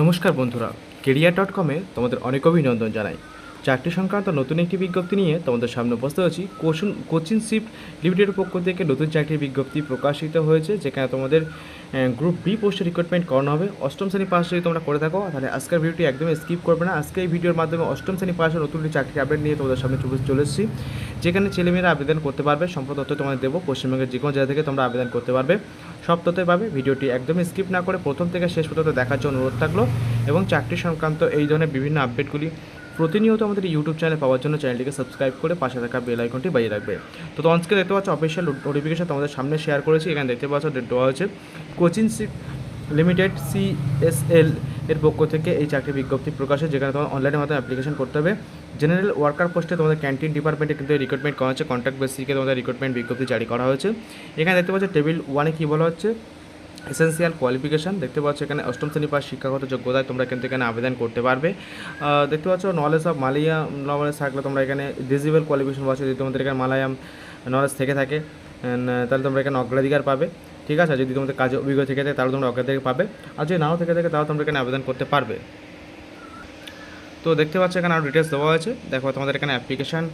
নমস্কার বন্ধুরা, career dot কমে তোমাদের অনেক অভিনন্দন জানাই। চাকরি সংক্রান্ত নতুন একটি বিজ্ঞপ্তি নিয়ে তোমাদের সামনে উপস্থিত আছি। কোচিং কোচিং শিফট লিমিটেডের পক্ষ থেকে নতুন চাকরির বিজ্ঞপ্তি প্রকাশিত হয়েছে, যেখানে তোমাদের গ্রুপ বি পোস্টে রিক্রুটমেন্ট করানো হবে। অষ্টম শ্রেণি পাস যদি তোমরা করে থাকো, তাহলে আজকের ভিডিওটি একদম স্কিপ করবে না। আজকে এই ভিডিওর মাধ্যমে অষ্টম শ্রেণি পাশের নতুন একটি চাকরি আপডেট নিয়ে তোমাদের সামনে চলে এসেছি। যেখানে ছেলেমেয়েরা আবেদন করতে পারবে, সম্পূর্ণ তথ্য তোমাদের দেবো। পশ্চিমবঙ্গের যে কোনো জায়গা থেকে তোমরা আবেদন করতে পারবে। সব তথ্যই পাবে ভিডিওটি একদমই স্কিপ না করে প্রথম থেকে শেষ পর্যন্ত দেখার জন্য অনুরোধ থাকল এবং চাকরি সংক্রান্ত এই ধরনের বিভিন্ন আপডেটগুলি প্রতিনিয়ত আমাদের ইউটিউব চ্যানেল পাওয়ার জন্য চ্যানেলটিকে সাবস্ক্রাইব করে পাশে থাকা বেল আইকনটি বাজিয়ে রাখবে। তো তোমাকে দেখতে পাচ্ছ অফিসিয়াল নোটিফিকেশন তোমাদের সামনে শেয়ার করেছি, এখানে দেখতে পাচ্ছ দেওয়া হয়েছে। কোচিং লিমিটেড সিএসএল এর পক্ষ থেকে এই চাকরি বিজ্ঞপ্তি প্রকাশে যেখানে তোমার অনলাইনের মাধ্যমে অ্যাপ্লিকেশন করতে হবে। জেনারেল ওয়ার্কার পোস্টে তোমাদের ক্যান্টিন ডিপার্টমেন্টে কিন্তু রিক্রুটমেন্ট করা হচ্ছে কন্ট্রাক্ট বেসিকে তোমাদের রিক্রুটমেন্ট বিজ্ঞপ্তি জারি করা হয়েছে। এখানে দেখতে পাচ্ছ টেবিল ওয়ানে কী বলা হচ্ছে? এসেন্সিয়াল কোয়ালিফিকেশান দেখতে পাচ্ছ এখানে অষ্টম শ্রেণি পাস শিক্ষাগত যোগ্যতায় তোমরা কিন্তু এখানে আবেদন করতে পারবে। দেখতে পাচ্ছ নলেজ অফ মালিয়া নলেজ থাকলে তোমরা এখানে ডিজিবল কোয়ালিফিকেশন পাচ্ছ, যদি তোমাদের এখানে মালায়াম নলেজ থেকে থাকে তাহলে তোমরা এখানে অগ্রাধিকার পাবে। ঠিক আছে? যদি তোমাদের কাজে অভিজ্ঞতা থেকে থাকে, তাহলে তোমরা অগ্রাধিকার পাবে। আর যদি নাও থেকে থাকে, তাহলে তোমরা এখানে আবেদন করতে পারবে। তো দেখতে পাচ্ছ, এখানে আরও ডিটেলস দেওয়া হয়েছে। দেখো, তোমাদের এখানে অ্যাপ্লিকেশন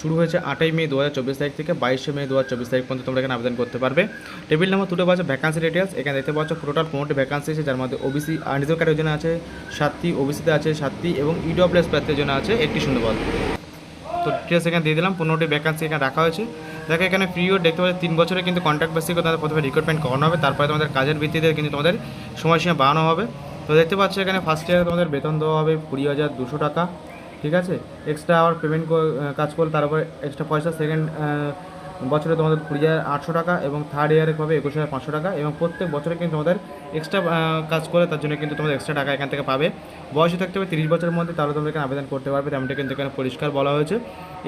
শুরু হয়েছে আটই মে দু হাজার চব্বিশ তারিখ থেকে বাইশে মে দু হাজার চব্বিশ তারিখ পর্যন্ত তোমরা এখানে আবেদন করতে পারবে। টেবিল নাম্বার দুটো পাচ্ছ ভ্যাকান্সি ডিটেলস এখানে দেখতে পাচ্ছ টোটাল পনেরোটি ভ্যাকান্সি আছে, যার মধ্যে ওবিসি ক্যাটাগরির জন্য আছে সাতটি ওবিসিতে আছে সাতটি এবং ইডব্লিউএস প্রার্থীর জন্য আছে একটি শূন্যপদ। তো ডিটেলস এখানে দিয়ে দিলাম। পনেরোটি ভ্যাকান্সি এখানে রাখা হয়েছে। দেখো, এখানে পিরিয়ড দেখতে পাচ্ছি, তিন বছরে কিন্তু কন্ট্রাক্ট বেসিকে তাদের প্রথমে রিক্রুটমেন্ট করানো হবে, তারপরে তোমাদের কাজের ভিত্তিতে কিন্তু তোমাদের সময়সীমা বাড়ানো হবে। তো দেখতে পাচ্ছ, এখানে ফার্স্ট ইয়ারে তোমাদের বেতন দেওয়া হবে কুড়ি হাজার দুশো টাকা, ঠিক আছে? এক্সট্রা আওয়ার পেমেন্ট কাজ করলে তারপরে এক্সট্রা পয়সা। সেকেন্ড বছরে তোমাদের কুড়ি হাজার আটশো টাকা এবং থার্ড ইয়ারে পাবে একুশ হাজার পাঁচশো টাকা এবং প্রত্যেক বছরে কিন্তু তোমাদের এক্সট্রা কাজ করে তার জন্য কিন্তু তোমাদের এক্সট্রা টাকা এখান থেকে পাবে। বয়সে থাকতে হবে তিরিশ বছরের মধ্যে, তাহলে তোমরা এখানে আবেদন করতে পারবে, তেমনটা কিন্তু এখানে পরিষ্কার বলা হয়েছে।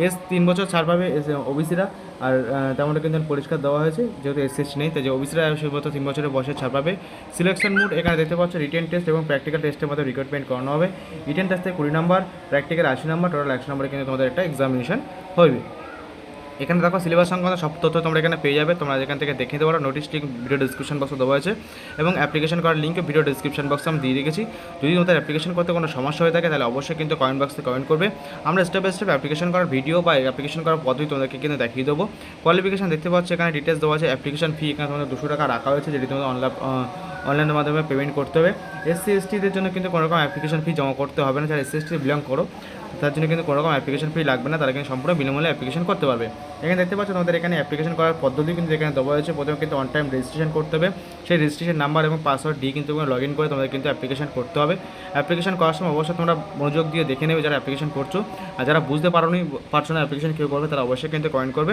এস তিন বছর ছাড় পাবে এস ওবিসিরা আর তেমনটা কিন্তু পরিষ্কার দেওয়া হয়েছে, যেহেতু এস নেই, তাই যে ওবিসিরা শুধুমাত্র তিন বছরের বয়সে ছাড় পাবে। সিলেকশন মুড এখানে দেখতে পাচ্ছ রিটেন টেস্ট এবং প্র্যাকটিক্যাল টেস্টের মধ্যে রিক্রুটমেন্ট করানো হবে। রিটেন টেস্টে কুড়ি নাম্বার প্র্যাকটিক্যাল আশি নাম্বার টোটাল একশো নম্বরে কিন্তু তোমাদের একটা এক্সামিনেশন হবে এখানে দেখো সিলেবাস সংক্রান্ত সব তথ্য তোমরা এখানে পেয়ে যাবে। তোমরা এখান থেকে দেখে পারো নোটিশ লিঙ্ক ভিডিও ডিসক্রিপশন বক্সে দেওয়া আছে এবং অ্যাপ্লিকেশন করার লিঙ্ক ভিডিও ডিসক্রিপশন বক্সে আমি দিয়ে রেখেছি। যদি তোমাদের অ্যাপ্লিকেশন করতে কোনো সমস্যা হয়ে থাকে, তাহলে অবশ্যই কিন্তু কমেন্ট বক্সে কমেন্ট করবে। আমরা স্টেপ বাই স্টেপ অ্যাপ্লিকেশন করার ভিডিও বা অ্যাপ্লিকেশন করার পদ্ধতি তোমাদেরকে কিন্তু দেখিয়ে দেবো। কোয়ালিফিকেশন দেখতে পাচ্ছ, এখানে ডিটেলস দেওয়া আছে। অ্যাপ্লিকেশন ফি এখানে তোমাদের দুশো টাকা রাখা হয়েছে, যেটি তোমাদের অনলাইন অনলাইনের মাধ্যমে পেমেন্ট করতে হবে। এসসি এসটিদের জন্য কিন্তু কোনো রকম অ্যাপ্লিকেশন ফি জমা করতে হবে না। যারা এসসি এসটি বিলং করো তার জন্য কিন্তু কোনো রকম অ্যাপ্লিকেশন ফি লাগবে না, তারা কিন্তু সম্পূর্ণ বিনামূল্যে অ্যাপ্লিকেশন করতে পারবে। এখানে দেখতে পাচ্ছ তোমাদের এখানে অ্যাপ্লিকেশন করার পদ্ধতি কিন্তু এখানে দেওয়া হয়েছে প্রথমে কিন্তু অন টাইম রেজিস্ট্রেশন করতে হবে। সেই রেজিস্ট্রেশন নাম্বার এবং পাসওয়ার্ড দিয়ে কিন্তু লগ ইন করে তোমাদের কিন্তু অ্যাপ্লিকেশন করতে হবে। অ্যাপ্লিকেশন করার সময় অবশ্যই তোমরা মনোযোগ দিয়ে দেখে নেবে যারা অ্যাপ্লিকেশন করছ। আর যারা বুঝতে পারো নি পারছ না অ্যাপ্লিকেশন কেউ করবে, তারা অবশ্যই কিন্তু কয়েন করবে।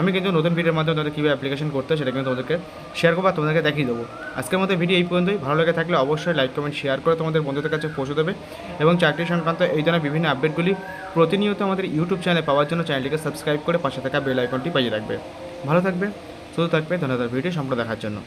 আমি কিন্তু নতুন ভিডিওর মাধ্যমে তোমাদের কীভাবে অ্যাপ্লিকেশন করতে সেটা কিন্তু তোমাদেরকে শেয়ার করব আর তোমাদেরকে দেখিয়ে দেবো। আজকের মতো ভিডিও এই পর্যন্তই। ভালো লেগে থাকলে অবশ্যই লাইক কমেন্ট শেয়ার করে তোমাদের বন্ধুদের কাছে পৌঁছে দেবে। এবং চাকরি সংক্রান্ত এই ধরনের বিভিন্ন আপডেটগুলি প্রতিনিয়ত আমাদের ইউটিউব চ্যানেলে পাওয়ার জন্য চ্যানেলটিকে সাবস্ক্রাইব করে পাশে থাকা বেল আইকনটি বাজিয়ে রাখবে। ভালো থাকবে, সুস্থ থাকবে, ধন্যবাদ। ভিডিও সম্পূর্ণ দেখার জন্য।